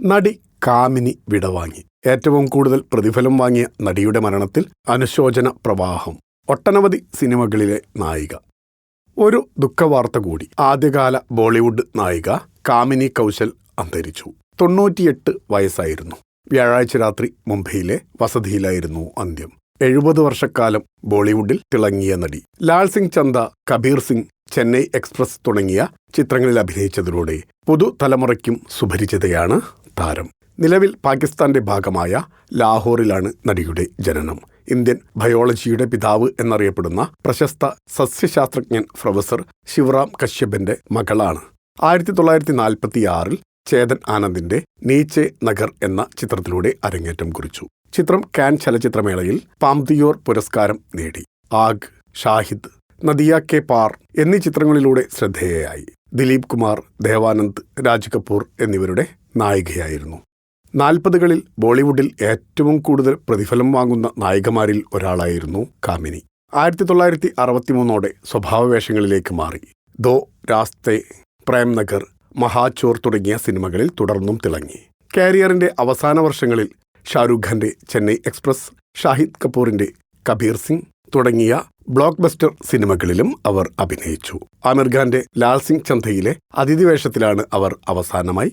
നടി കാമിനി വിടവാങ്ങി ഏറ്റവും കൂടുതൽ പ്രതിഫലം വാങ്ങിയ നടിയുടെ മരണത്തിൽ അനുശോചന പ്രവാഹം. ഒട്ടനവധി സിനിമകളിലെ നായിക. ഒരു ദുഃഖവാർത്ത കൂടി. ആദ്യകാല ബോളിവുഡ് നായിക കാമിനി കൗശൽ അന്തരിച്ചു. തൊണ്ണൂറ്റിയെട്ട് വയസ്സായിരുന്നു. വ്യാഴാഴ്ച രാത്രി മുംബൈയിലെ വസതിയിലായിരുന്നു അന്ത്യം. എഴുപത് വർഷക്കാലം ബോളിവുഡിൽ തിളങ്ങിയ നടി. ലാൽ സിംഗ് ചന്ദ കബീർ സിംഗ് ചെന്നൈ എക്സ്പ്രസ് തുടങ്ങിയ ചിത്രങ്ങളിൽ അഭിനയിച്ചതിലൂടെ പുതുതലമുറയ്ക്കും സുപരിചിതയാണ് താരം നിലവിൽ പാകിസ്ഥാന്റെ ഭാഗമായ ലാഹോറിലാണ് നടിയുടെ ജനനം. ഇന്ത്യൻ ബയോളജിയുടെ പിതാവ് എന്നറിയപ്പെടുന്ന പ്രശസ്ത സസ്യശാസ്ത്രജ്ഞൻ പ്രൊഫസർ ശിവറാം കശ്യപന്റെ മകളാണ്. ആയിരത്തി തൊള്ളായിരത്തി നാൽപ്പത്തി ആറിൽ ചേതൻ ആനന്ദിന്റെ നീച്ചെ നഗർ എന്ന ചിത്രത്തിലൂടെ അരങ്ങേറ്റം കുറിച്ചു. ചിത്രം കാൻ ചലച്ചിത്രമേളയിൽ പാംതിയോർ പുരസ്കാരം നേടി. ആഗ് ഷാഹിദ് നദിയ കെ പാർ എന്നീ ചിത്രങ്ങളിലൂടെ ശ്രദ്ധേയയായി. ദിലീപ് കുമാർ ദേവാനന്ദ് രാജ് കപൂർ എന്നിവരുടെ നായികയായിരുന്നു. നാൽപ്പതുകളിൽ ബോളിവുഡിൽ ഏറ്റവും കൂടുതൽ പ്രതിഫലം വാങ്ങുന്ന നായികമാരിൽ ഒരാളായിരുന്നു കാമിനി. ആയിരത്തി തൊള്ളായിരത്തി അറുപത്തിമൂന്നോടെ സ്വഭാവവേഷങ്ങളിലേക്ക് മാറി. ദോ രാസ്തെ പ്രേംനഗർ മഹാചോർ തുടങ്ങിയ സിനിമകളിൽ തുടർന്നും തിളങ്ങി. കാരിയറിന്റെ അവസാന വർഷങ്ങളിൽ ഷാരൂഖ് ഖാന്റെ ചെന്നൈ എക്സ്പ്രസ് ഷാഹിദ് കപൂറിന്റെ കബീർ സിംഗ് തുടങ്ങിയ ബ്ലോക്ക് ബസ്റ്റർ സിനിമകളിലും അവർ അഭിനയിച്ചു. ആമിർ ഖാന്റെ ലാൽ സിംഗ് ചന്തയിലെ അതിഥി വേഷത്തിലാണ് അവർ അവസാനമായി